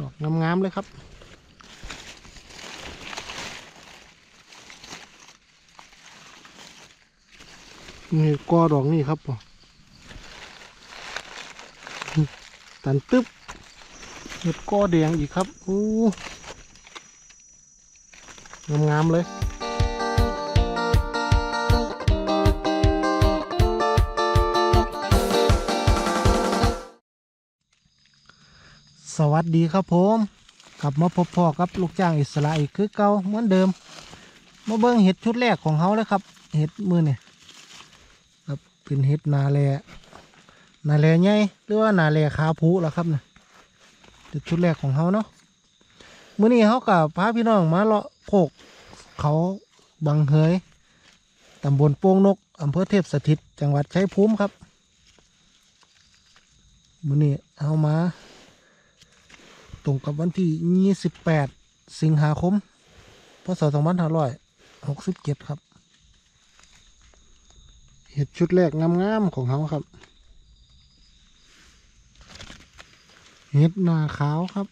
ดอกงามๆเลยครับนี่กอดอกนี่ครับตันตึ๊บเห็ดกอแดงอีกครับ โอ้ งามๆเลย สวัสดีครับผมกลับมาพบพ่อกับลูกจ้างอิสระอีกคือเก่าเหมือนเดิม มาเบิ่งเห็ดชุดแรกของเขาเลยครับ เห็ดมือเนี่ยครับเป็นเห็ดนาแลนาแลใหญ่หรือว่านาแลขาผูล่ะครับนะเห็ดชุดแรกของเขาเนาะมื้อนี้เขากับพาพี่น้องมาเลาะโคกเขาบังเฮยตำบลโป่งนกอำเภอเทพสถิต จังหวัดชัยภูมิครับมื้อนี้เอามา ตรงกับวันที่ 28 สิงหาคม พศ 2567 ครับ เห็ดชุดแรกงามๆของเขาครับ เห็ดนาขาวครับ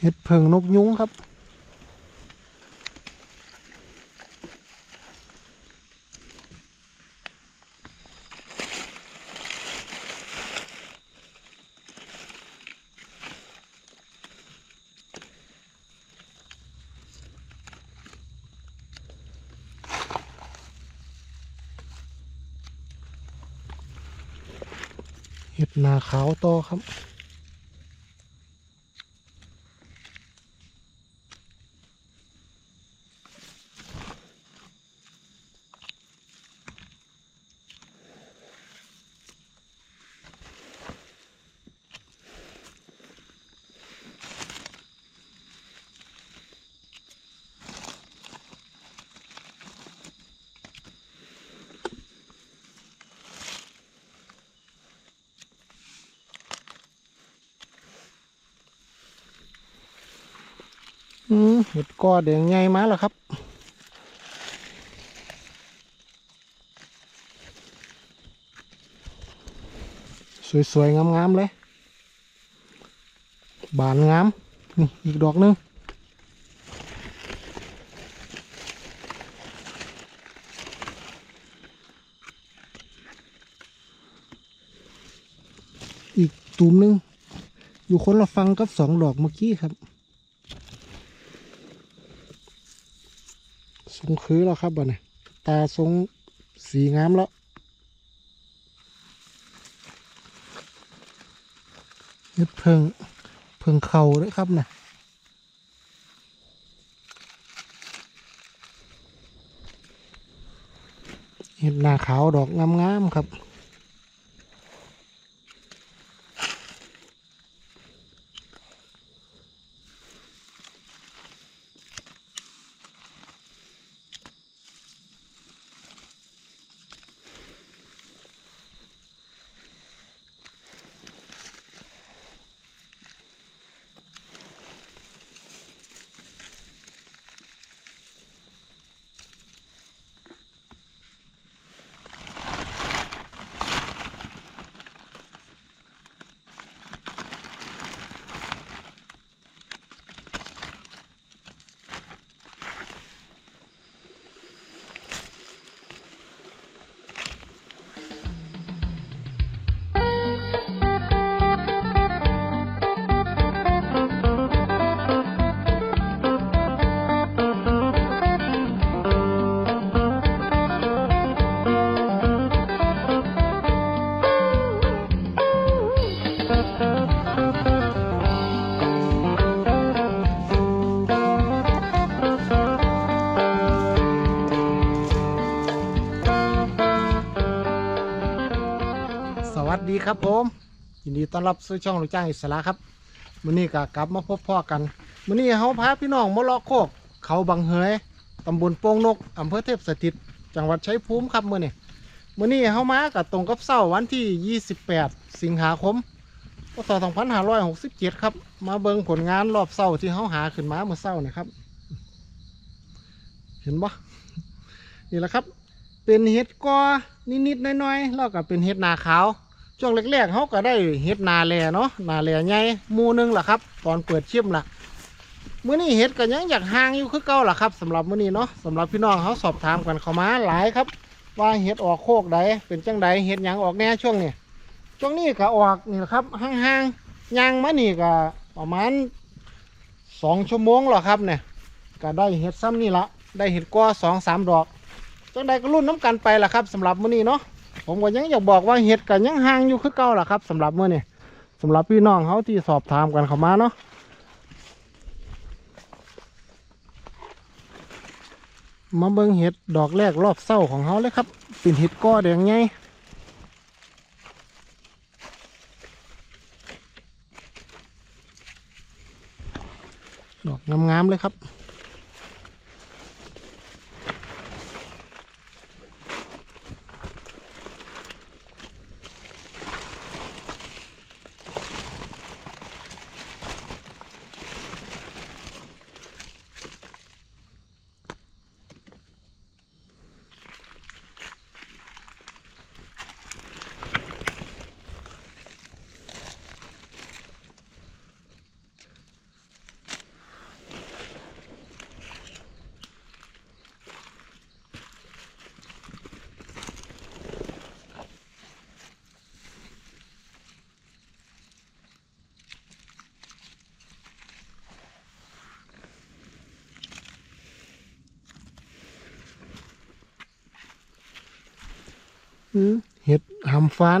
เห็ดเพิงนกยุงครับ นาขาวต่อครับ อืมเห็ดกอแดงใหญ่มาแล้วครับ สวยๆ งามๆ เลย บานงาม นี่ อีกดอกหนึงอีกตูมหนึง อยู่คนละฟังกับสองดอกเมื่อกี้ครับ ทร งคือแล้วครับบ่เนี่ยตาทรงสีงามแล้วเฮ็ดเพิงเพิงเข่าด้วยครับเนี่ยเห็ดหน้าขาวดอกงามๆครับ วัสดีครับผมยินดีต้อนรับสู่ช่องลูกจ้างอิสระครับมื้อนี้ก็กลับมาพบพ่อกันมื้อนี้เฮาพาพี่น้องมาเลาะโคกเขาบังเฮยตำบลโป่งนกอำเภอเทพสถิต จังหวัดชัยภูมิครับมื้อนี้มื้อนี้เฮามากับตรงกับเสาร์วันที่ 28 สิงหาคมพศ2567 ครับ มาเบิ่งผลงานรอบเสาร์ที่เฮาหาขึ้นมาเมื่อเสาร์นี่ครับ เห็นบ่นี่แหละครับเเป็นเห็ดกอนิดๆน้อยๆแล้วก็เป็นเห็ดนาขาว ช่วงแรกๆเขาก็ได้เห็ดนาแลเนาะนาแลใหญ่มูนึงล่ะครับ ตอนเปิดชิมล่ะมื้อนี้เห็ดก็ยังอยากห่างอยู่คือเก่าล่ะครับสำหรับมื้อนี้เนาะสำหรับพี่น้องเขาสอบถามกันเข้ามาหลายครับ ว่าเห็ดออกโคกใดเป็นจังใดเห็ดหยังออกแน่ช่วงนี้ช่วงนี้ก็ออกนี่ครับห่างๆย่างมานี่ก็ประมาณสองชั่วโมงหรอครับเนี่ยก็ได้เห็ดซ้ำนี่ละได้เห็ดกอสองสามดอกจังใดก็รุ่นน้ำกันไปล่ะครับสำหรับมื้อนี้เนาะ ผมก็ยังอยากบอกว่าเห็ดกันยังห่างอยู่คือเก่าล่ะครับสำหรับเมื่อนี่สำหรับพี่น้องเขาที่สอบถามกันเข้ามาเนาะมาเบิ่งเห็ดดอกแรกรอบเศร้าของเขาเลยครับเป็นเห็ดก้อแดงไงดอกงามๆเลยครับ อืมเห็ดหำฟาน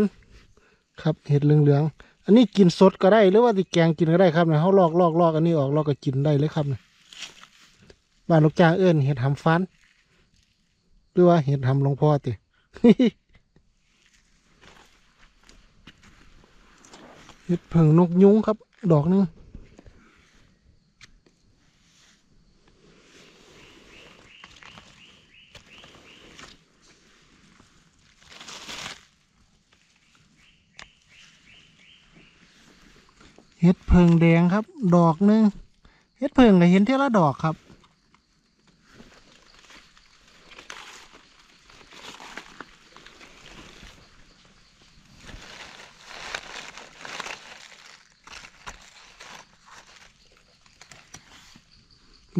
ครับเห็ดเหลืองๆ อันนี้กินสดก็ได้หรือว่าติแกงกินก็ได้ครับเนี่ยเขาลอกลอกลอกอันนี้ออกลอกก็กินได้เลยครับเนี่ยบ้านลูกจ้างเอื้อนเห็ดหำฟานหรือว่าเห็ดหำหลวงพ่อติเห็ดเผิงนกยุงครับ ดอกหนึง เห็ดเผิงแดงครับ ดอกหนึ่งเห็ดเผิงก็เห็นเท่าละดอกครับ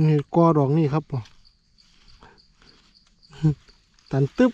นี่กอดอกนี่ครับตันตึ๊บ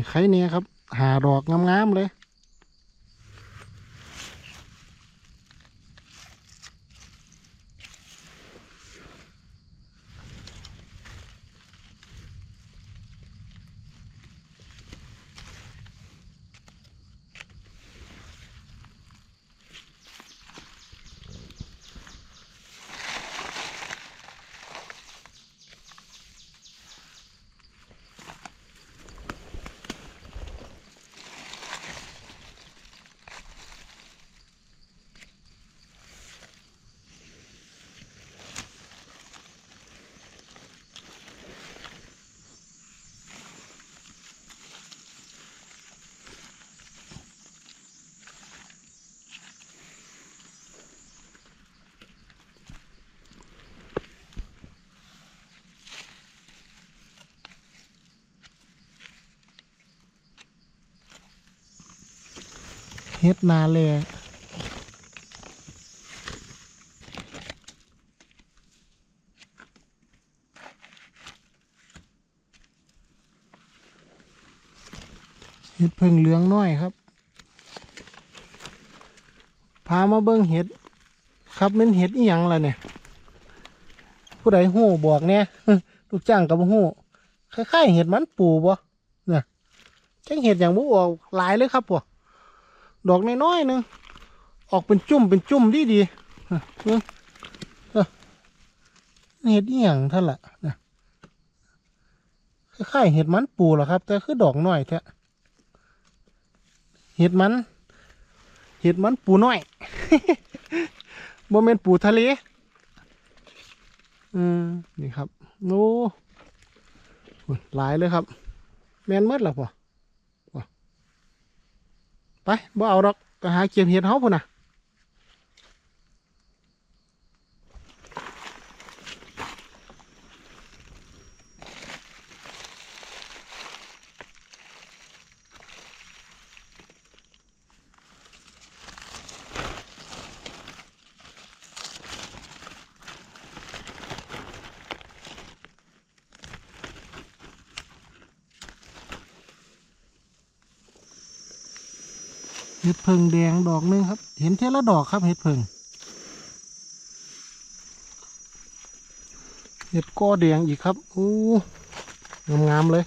นี่ไข่เนี่ยครับ หาดอกงามๆเลย เฮ็ดนาแลเฮ็ดเพิ่งเหลืองน้อยครับ พามาเบิ่งเห็ด ครับมันเห็ดอีหยังล่ะเนี่ย ผู้ใดหู้บอกเนี่ยลูกจ้างกับหู้คล้ายๆเห็ดมันปูบ่เนี่ยจังเห็ดอย่างบุออกหลายเลยครับพวก ดอกน้อยๆหนึงออกเป็นจุ่มเป็นจุ่มดีดีเออเบิ่งเอเห็ดอีหยังท่านละนะคล้ายๆเห็ดมันปูหรอครับ แต่คือดอกน้อยแท้เห็ดมันเห็ดมันปูน้อยโมเมนปูทะเลอืมนี่ครับโอ้หลายเลยครับ แมนหมดแล้วพ่อพ่อ ไปบ่เอาดอกก็หาเก็บเห็ดเฮาพุ่นน่ะ พิงแดงดอกหนึงครับ เห็นเท่าละดอกครับเห็ดเพิงเห็ดก้อแดงอีกครับอู้งามๆเลย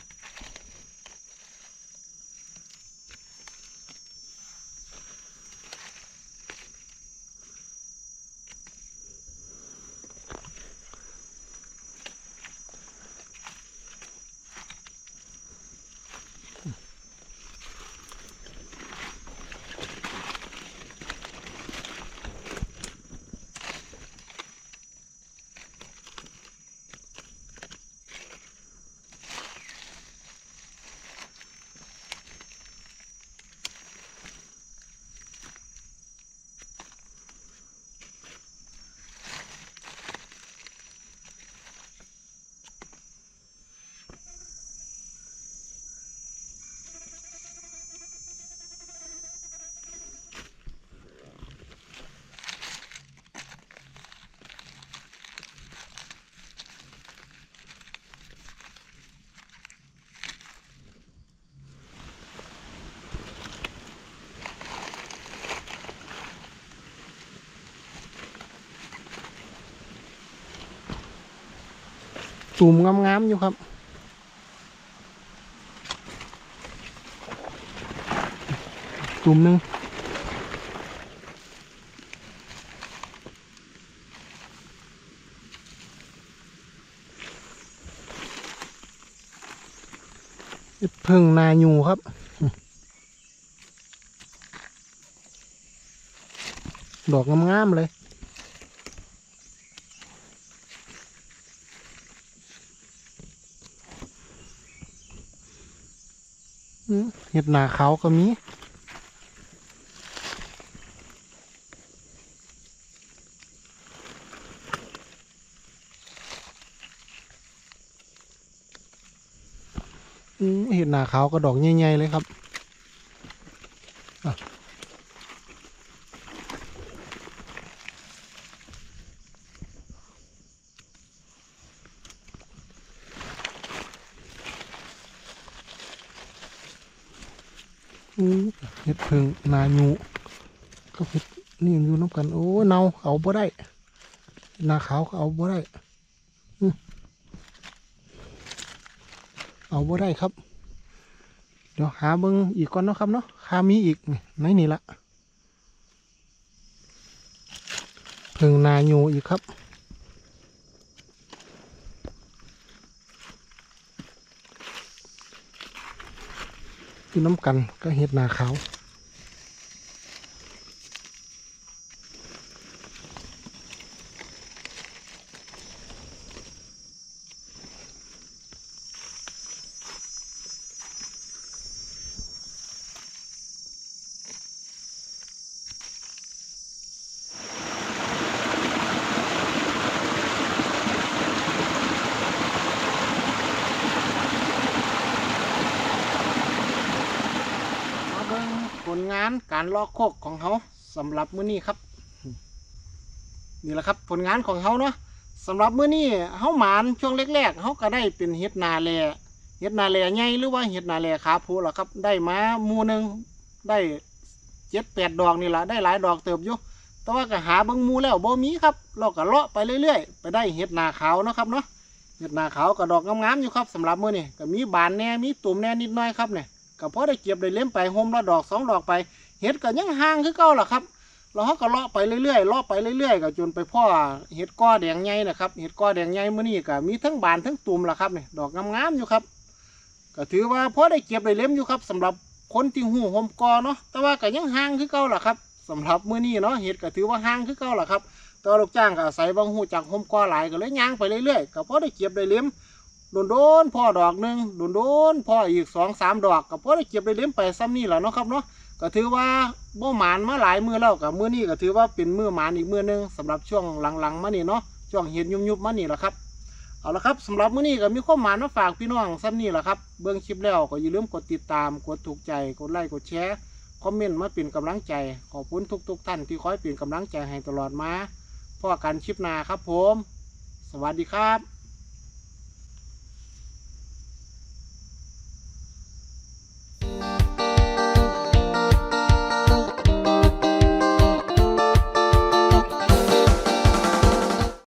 ตุ่มงามๆอยู่ครับตุ่มหนึ่งเพึ่งนายูครับดอกงามๆเลย อืม เห็ดหนาขาวก็มีเห็ดหนาขาวก็ดอกใหญ่ๆเลยครับอะอืมเห็ดเพิงนายูก็เห็ดนี่อยู่น้ำ กันโอ้เนาเอาบ่ได้นาขาวเอาบ่ได้เอาบ่ได้ครับ เดี๋ยวหาเบิ้งอีกก่อนเนาะครับเนาะคามีอีกนี่ในนี่ละเพิงนายูอีกครับอยู่น้ำกันก็เห็ดนาขาว มาเบิ่งผลงาน การลอกโคกของเขาสำหรับมื้อนี้ครับ นี่แหละครับ ผลงานของเขาเนาะสำหรับมื้อนี้เฮาหมานช่วงแรกๆเฮาก็ได้เป็นเฮ็ดนาแลเฮ็ดนาแลใหญ่หรือว่าเฮ็ดนาแลขาผูล่ะครับ ได้มาหมู่หนึ่งได้เจ็ดแปดดอกนี่แหละได้หลายดอกเติบอยู่แต่ว่าก็หาเบิ่งมูแล้วบ่มีครับเราก็เลาะไปเรื่อยๆ ไปได้เฮ็ดนาขาวเนาะครับเนาะเฮ็ดนาขาวก็ดอกงามๆอยู่ครับสำหรับมื้อนี้ก็มีบานแน่มีตุ่มแน่นิดหน่อยครับเนี่ยกก็พอได้เก็บได้เลี้ยมไปโฮมละดอกสองดอกไป เห็ดก็ยังห่างคือเก่าล่ะครับแล้วเขาก็เลาะไปเรื่อยๆเลาะไปเรื่อยๆก็จนไปพ่อเห็ดก้อแดงใหญ่นะครับเห็ดก้อแดงใหญ่มื้อนี้ก็มีทั้งบานทั้งตุ่มล่ะครับนี่ดอกงามๆอยู่ครับ ก็ถือว่าพอได้เก็บได้เลี้ยมอยู่ครับสำหรับคนที่หูหอมกอเนาะแต่ว่าก็ยังห่างคือเก่าล่ะครับสำหรับมื้อนี้เนาะเห็ดก็ถือว่าห่างคือเก่าล่ะครับตัวลูกจ้างก็อาศัยบางหูจากหอมกอหลายก็เลยย่างไปเรื่อยๆก็พอได้เก็บได้เลี้ยมโดนโดนๆพ่อดอกหนึ่งโดนโดนๆพ่ออีกสองสามดอกก็พอได้เก็บได้เลี้ยมไปซ้ำนี่แหละเนาะครับเนาะ ก็ถือว่าบ่หมานมาหลายมือแล้วกับมื้อนี้ก็ถือว่าเป็นมือหมานอีกมือนึงสำหรับช่วงหลังๆมานี่เนาะช่วงเห็ดยุบๆมานี่แหละครับเอาละครับสำหรับมื้อนี้ก็มีข้อมหมายมาฝากพี่น้องซ้ำนี่แหละครับเบื้องคลิปแล้วก็อย่าลืมกดติดตามกดถูกใจกดไลค์กดแชร์คอมเมนต์มาเป็นกำลังใจขอบคุณทุก ๆ ท่านที่คอยเป็นกำลังใจให้ตลอดมาพ่อกันคลิปหน้าครับผม สวัสดีครับ